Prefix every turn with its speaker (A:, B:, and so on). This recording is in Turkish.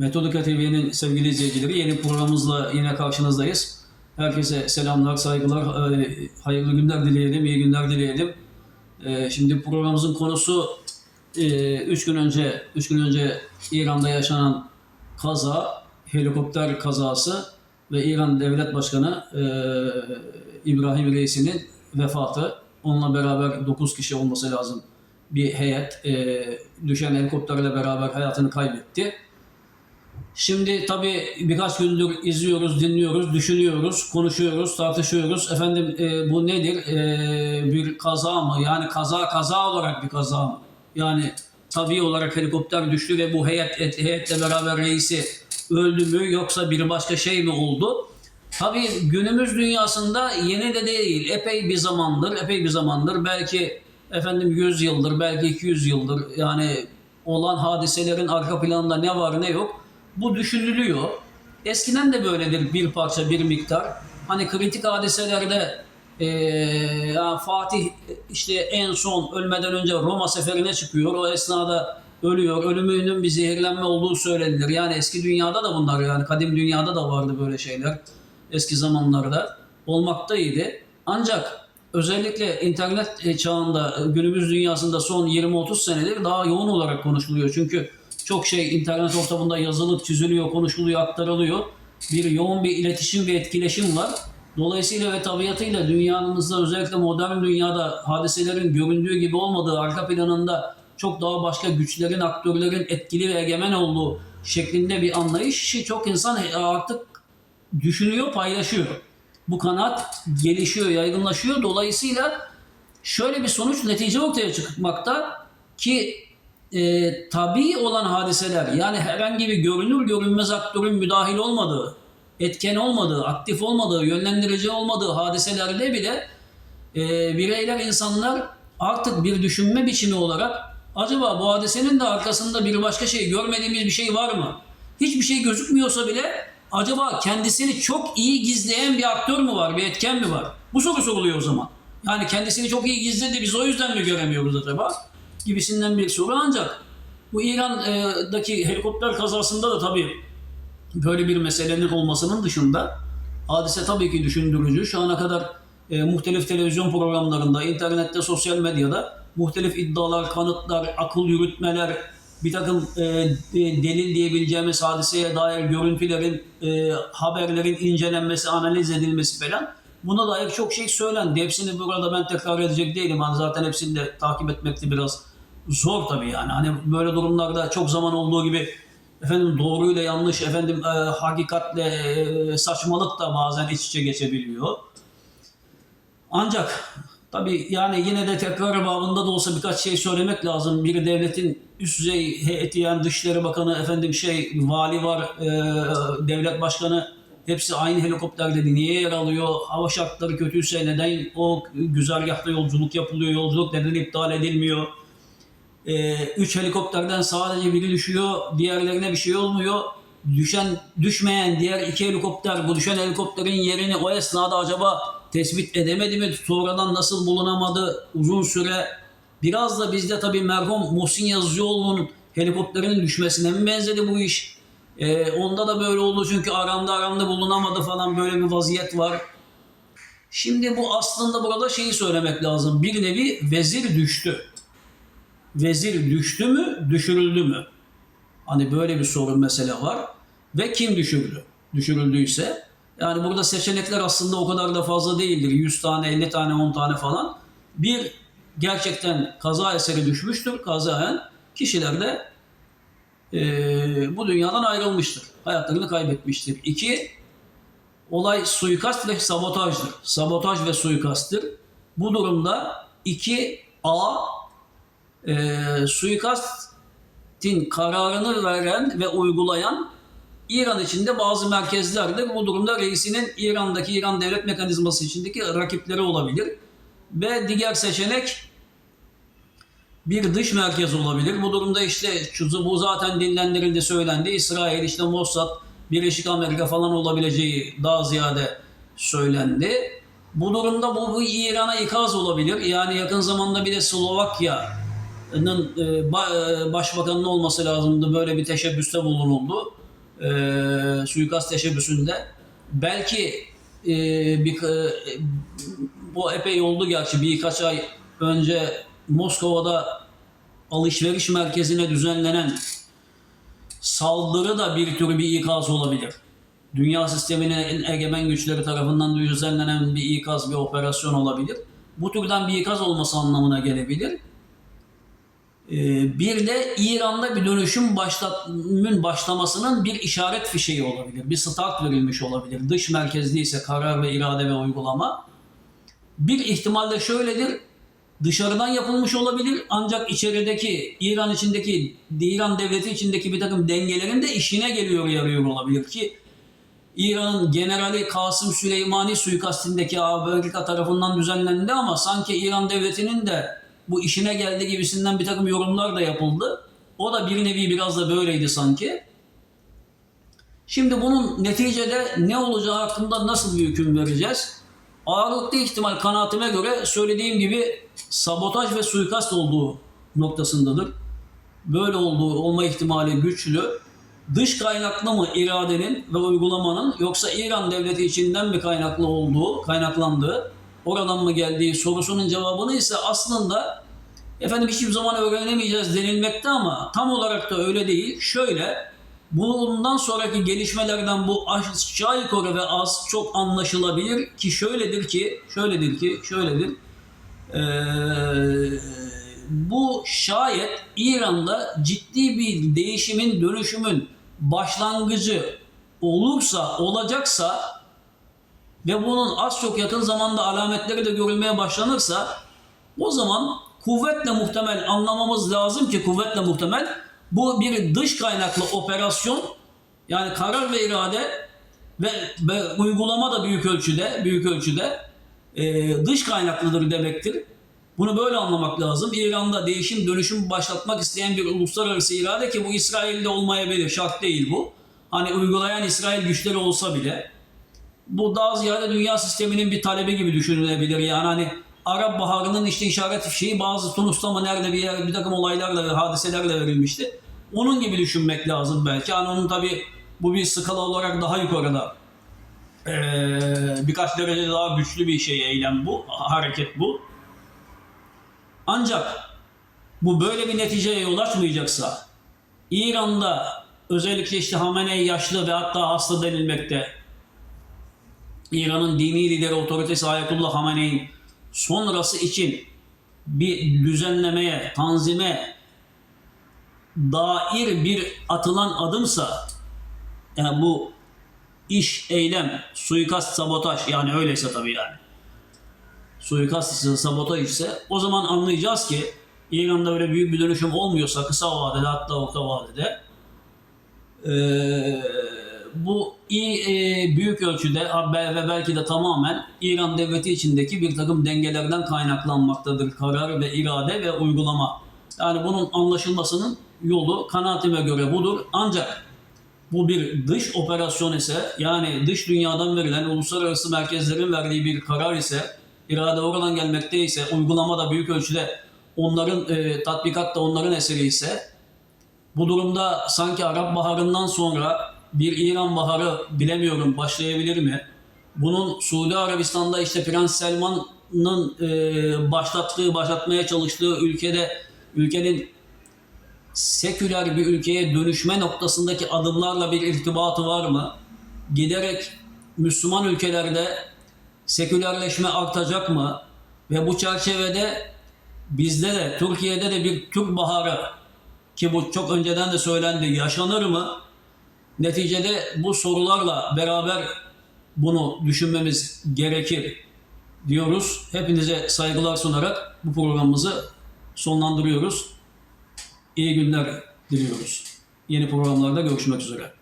A: Metodika TV'nin sevgili izleyicileri yeni programımızla yine karşınızdayız. Herkese selamlar, saygılar, e, hayırlı günler dileyelim, iyi günler dileyelim. E, Şimdi programımızın konusu 3 gün önce 3 gün önce İran'da yaşanan kaza, helikopter kazası ve İran Devlet Başkanı e, İbrahim Reis'inin vefatı. Onunla beraber 9 kişi olması lazım bir heyet e, düşen helikopterle beraber hayatını kaybetti. Şimdi tabii birkaç gündür izliyoruz, dinliyoruz, düşünüyoruz, konuşuyoruz, tartışıyoruz. Efendim e, bu nedir? E, bir kaza mı? Yani kaza kaza olarak bir kaza mı? Yani tabii olarak helikopter düştü ve bu heyet heyetle beraber reisi öldü mü yoksa bir başka şey mi oldu? Tabii günümüz dünyasında yeni de değil. Epey bir zamandır, epey bir zamandır belki efendim 100 yıldır, belki 200 yıldır yani olan hadiselerin arka planında ne var ne yok bu düşünülüyor. Eskiden de böyledir bir parça bir miktar. Hani kritik hadiselerde ya Fatih işte en son ölmeden önce Roma seferine çıkıyor. O esnada ölüyor. Ölümünün bir zehirlenme olduğu söylenilir. Yani eski dünyada da bunlar yani kadim dünyada da vardı böyle şeyler. Eski zamanlarda olmaktaydı. Ancak özellikle internet e, çağında e, günümüz dünyasında son 20-30 senedir daha yoğun olarak konuşuluyor. Çünkü çok şey internet ortamında yazılıp çiziliyor, konuşuluyor, aktarılıyor. Bir yoğun bir iletişim ve etkileşim var. Dolayısıyla ve tabiatıyla dünyamızda özellikle modern dünyada hadiselerin göründüğü gibi olmadığı arka planında çok daha başka güçlerin, aktörlerin etkili ve egemen olduğu şeklinde bir anlayışı çok insan artık düşünüyor, paylaşıyor. Bu kanaat gelişiyor, yaygınlaşıyor. Dolayısıyla şöyle bir sonuç, netice ortaya çıkmakta ki e, tabii olan hadiseler yani herhangi bir görünür görünmez aktörün müdahil olmadığı, etken olmadığı, aktif olmadığı, yönlendirici olmadığı hadiselerde bile e, bireyler, insanlar artık bir düşünme biçimi olarak acaba bu hadisenin de arkasında bir başka şey, görmediğimiz bir şey var mı? Hiçbir şey gözükmüyorsa bile acaba kendisini çok iyi gizleyen bir aktör mü var, bir etken mi var? Bu soru soruluyor o zaman. Yani kendisini çok iyi gizledi, biz o yüzden mi göremiyoruz acaba? Gibisinden bir soru ancak bu İran'daki helikopter kazasında da tabii böyle bir meselenin olmasının dışında hadise tabii ki düşündürücü. Şu ana kadar e, muhtelif televizyon programlarında, internette, sosyal medyada muhtelif iddialar, kanıtlar, akıl yürütmeler, bir takım e, delil diyebileceğimiz hadiseye dair görüntülerin, e, haberlerin incelenmesi, analiz edilmesi falan buna dair çok şey söylendi. Hepsini burada ben tekrar edecek değilim. Hani zaten hepsini de takip etmekte biraz zor tabii yani. Hani böyle durumlarda çok zaman olduğu gibi efendim doğruyla yanlış, efendim e, hakikatle e, saçmalık da bazen iç içe geçebiliyor. Ancak tabii yani yine de tekrar babında da olsa birkaç şey söylemek lazım. Bir devletin üst düzey heyeti yani Dışişleri Bakanı, efendim şey vali var, e, devlet başkanı hepsi aynı helikopterde niye yer alıyor? Hava şartları kötüyse neden o güzergahta yolculuk yapılıyor? Yolculuk neden iptal edilmiyor? Ee, üç helikopterden sadece biri düşüyor, diğerlerine bir şey olmuyor. Düşen, düşmeyen diğer iki helikopter, bu düşen helikopterin yerini o esnada acaba tespit edemedi mi? Sonradan nasıl bulunamadı? Uzun süre. Biraz da bizde tabii merhum Muhsin Yazıcıoğlu'nun helikopterinin düşmesine mi benzedi bu iş? Ee, onda da böyle oldu çünkü aramda aramda bulunamadı falan böyle bir vaziyet var. Şimdi bu aslında burada şeyi söylemek lazım. Bir nevi vezir düştü vezir düştü mü, düşürüldü mü? Hani böyle bir sorun mesele var. Ve kim düşürdü? Düşürüldüyse. Yani burada seçenekler aslında o kadar da fazla değildir. 100 tane, 50 tane, 10 tane falan. Bir gerçekten kaza eseri düşmüştür. Kazaen kişiler de eee, bu dünyadan ayrılmıştır. Hayatlarını kaybetmiştir. İki, olay suikast ve sabotajdır. Sabotaj ve suikasttır. Bu durumda iki A e, suikastin kararını veren ve uygulayan İran içinde bazı merkezlerdir. Bu durumda reisinin İran'daki İran devlet mekanizması içindeki rakipleri olabilir. Ve diğer seçenek bir dış merkez olabilir. Bu durumda işte bu zaten dinlendirildi, söylendi. İsrail, işte Mossad, Birleşik Amerika falan olabileceği daha ziyade söylendi. Bu durumda bu, bu İran'a ikaz olabilir. Yani yakın zamanda bir de Slovakya başbakanın olması lazımdı. Böyle bir teşebbüste bulunuldu. e, suikast teşebbüsünde belki e, bir e, bu epey oldu gerçi birkaç ay önce Moskova'da alışveriş merkezine düzenlenen saldırı da bir tür bir ikaz olabilir. Dünya sisteminin egemen güçleri tarafından düzenlenen bir ikaz, bir operasyon olabilir. Bu türden bir ikaz olması anlamına gelebilir. Ee, Bir de İran'da bir dönüşüm başlatmanın başlamasının bir işaret fişeği olabilir. Bir start verilmiş olabilir. Dış merkezli ise karar ve irade ve uygulama. Bir ihtimal de şöyledir. Dışarıdan yapılmış olabilir ancak içerideki İran içindeki İran devleti içindeki bir takım dengelerin de işine geliyor yarıyor olabilir ki İran'ın generali Kasım Süleymani suikastindeki Amerika tarafından düzenlendi ama sanki İran devletinin de bu işine geldi gibisinden bir takım yorumlar da yapıldı. O da bir nevi biraz da böyleydi sanki. Şimdi bunun neticede ne olacağı hakkında nasıl bir hüküm vereceğiz? Ağırlıklı ihtimal kanaatime göre söylediğim gibi sabotaj ve suikast olduğu noktasındadır. Böyle olduğu olma ihtimali güçlü. Dış kaynaklı mı iradenin ve uygulamanın yoksa İran devleti içinden mi kaynaklı olduğu, kaynaklandığı, oradan mı geldiği sorusunun cevabını ise aslında efendim hiçbir zaman öğrenemeyeceğiz denilmekte ama tam olarak da öyle değil. Şöyle, bundan sonraki gelişmelerden bu aşağı yukarı ve az çok anlaşılabilir ki şöyledir ki, şöyledir ki, şöyledir. Ee, bu şayet İran'da ciddi bir değişimin, dönüşümün başlangıcı olursa, olacaksa ve bunun az çok yakın zamanda alametleri de görülmeye başlanırsa o zaman kuvvetle muhtemel anlamamız lazım ki kuvvetle muhtemel bu bir dış kaynaklı operasyon yani karar ve irade ve, ve uygulama da büyük ölçüde büyük ölçüde e, dış kaynaklıdır demektir. Bunu böyle anlamak lazım. İran'da değişim dönüşüm başlatmak isteyen bir uluslararası irade ki bu İsrail'de olmayabilir. Şart değil bu. Hani uygulayan İsrail güçleri olsa bile bu daha ziyade dünya sisteminin bir talebi gibi düşünülebilir. Yani hani Arap Baharı'nın işte işaret fişeği bazı Tunus'ta mı nerede bir yer bir takım olaylarla hadiselerle verilmişti. Onun gibi düşünmek lazım belki. Hani onun tabi bu bir skala olarak daha yukarıda. Ee, birkaç derece daha güçlü bir şey eylem bu, hareket bu. Ancak bu böyle bir neticeye yol açmayacaksa İran'da özellikle işte Hamenei yaşlı ve hatta hasta denilmekte İran'ın dini lideri otoritesi Ayetullah Hamene'in sonrası için bir düzenlemeye, tanzime dair bir atılan adımsa yani bu iş, eylem, suikast, sabotaj yani öyleyse tabii yani suikast ise, sabotaj ise o zaman anlayacağız ki İran'da öyle büyük bir dönüşüm olmuyorsa kısa vadede hatta orta vadede eee bu iyi, e, büyük ölçüde ve belki de tamamen İran devleti içindeki bir takım dengelerden kaynaklanmaktadır. Karar ve irade ve uygulama. Yani bunun anlaşılmasının yolu kanaatime göre budur. Ancak bu bir dış operasyon ise yani dış dünyadan verilen uluslararası merkezlerin verdiği bir karar ise irade oradan gelmekte ise uygulama da büyük ölçüde onların e, tatbikat da onların eseri ise bu durumda sanki Arap Baharı'ndan sonra bir İran Baharı bilemiyorum başlayabilir mi? Bunun Suudi Arabistan'da işte Prens Selman'ın e, başlattığı, başlatmaya çalıştığı ülkede ülkenin seküler bir ülkeye dönüşme noktasındaki adımlarla bir irtibatı var mı? Giderek Müslüman ülkelerde sekülerleşme artacak mı? Ve bu çerçevede bizde de Türkiye'de de bir Türk Baharı ki bu çok önceden de söylendi yaşanır mı? Neticede bu sorularla beraber bunu düşünmemiz gerekir diyoruz. Hepinize saygılar sunarak bu programımızı sonlandırıyoruz. İyi günler diliyoruz. Yeni programlarda görüşmek üzere.